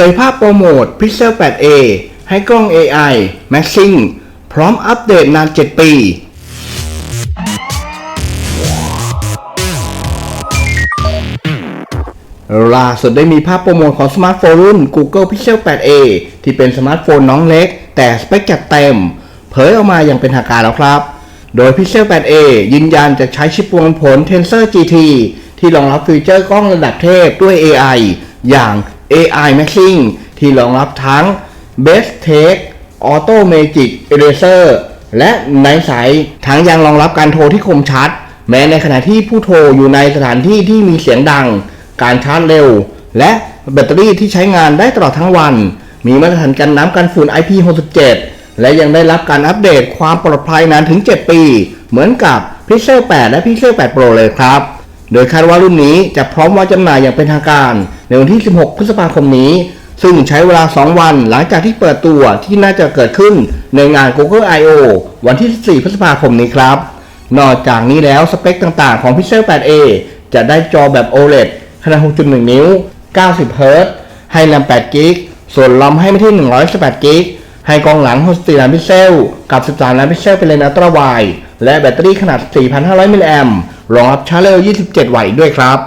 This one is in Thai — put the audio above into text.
ผยภาพโปรโมท Pixel 8a ให้กล้อง AI Maxing พร้อมอัปเดตนาน 7 ปี ล่าสุดได้มีภาพโปรโมทของสมาร์ทโฟนรุ่น Google Pixel 8a ที่เป็นสมาร์ทโฟนน้องเล็ก แต่สเปคจัดเต็ม เผยออกมาอย่างเป็นทางการแล้วครับ โดย Pixel 8a ยืนยันจะใช้ชิปประมวลผล Tensor GT ที่รองรับฟีเจอร์กล้องระดับเทพด้วย AI อย่าง AI Maxing ที่รองรับทั้ง Best Take Auto Magic Eraser และ Night Sight ทั้งยังรองรับการโทรที่คมชัด แม้ในขณะที่ผู้โทรอยู่ในสถานที่ที่มีเสียงดัง การชาร์จเร็ว และแบตเตอรี่ที่ใช้งานได้ตลอดทั้งวัน มีมาตรฐานกันน้ำกันฝุ่น IP67 และยังได้รับการอัปเดตความปลอดภัยนานถึง 7 ปี เหมือนกับ Pixel 8 และ Pixel 8 Pro เลยครับ โดยคาดว่ารุ่นนี้จะพร้อมวางจำหน่ายอย่างเป็นทางการ ในวันที่ 16 พฤษภาคมนี้ ซึ่งใช้เวลา 2 วันหลังจากที่เปิดตัวที่น่าจะเกิดขึ้นในงาน Google I/O วันที่14พฤษภาคมนี้ครับ นอกจากนี้แล้วสเปคต่างๆของ Pixel 8a จะได้จอแบบ OLED ขนาด 6.1 นิ้ว 90เฮิรตซ์ให้แรม8กิกส่วนลอมให้ไม่ที่ 118กิกให้กล้องหลัง 64 ล้านพิกเซล กับ 13 ล้านพิกเซลเป็นเลนส์อัลตร้าไวด์ และแบตเตอรี่ขนาด 4,500 มิลลิแอมป์รองรับชาร์จเร็ว 27 วัตต์อีกด้วยครับ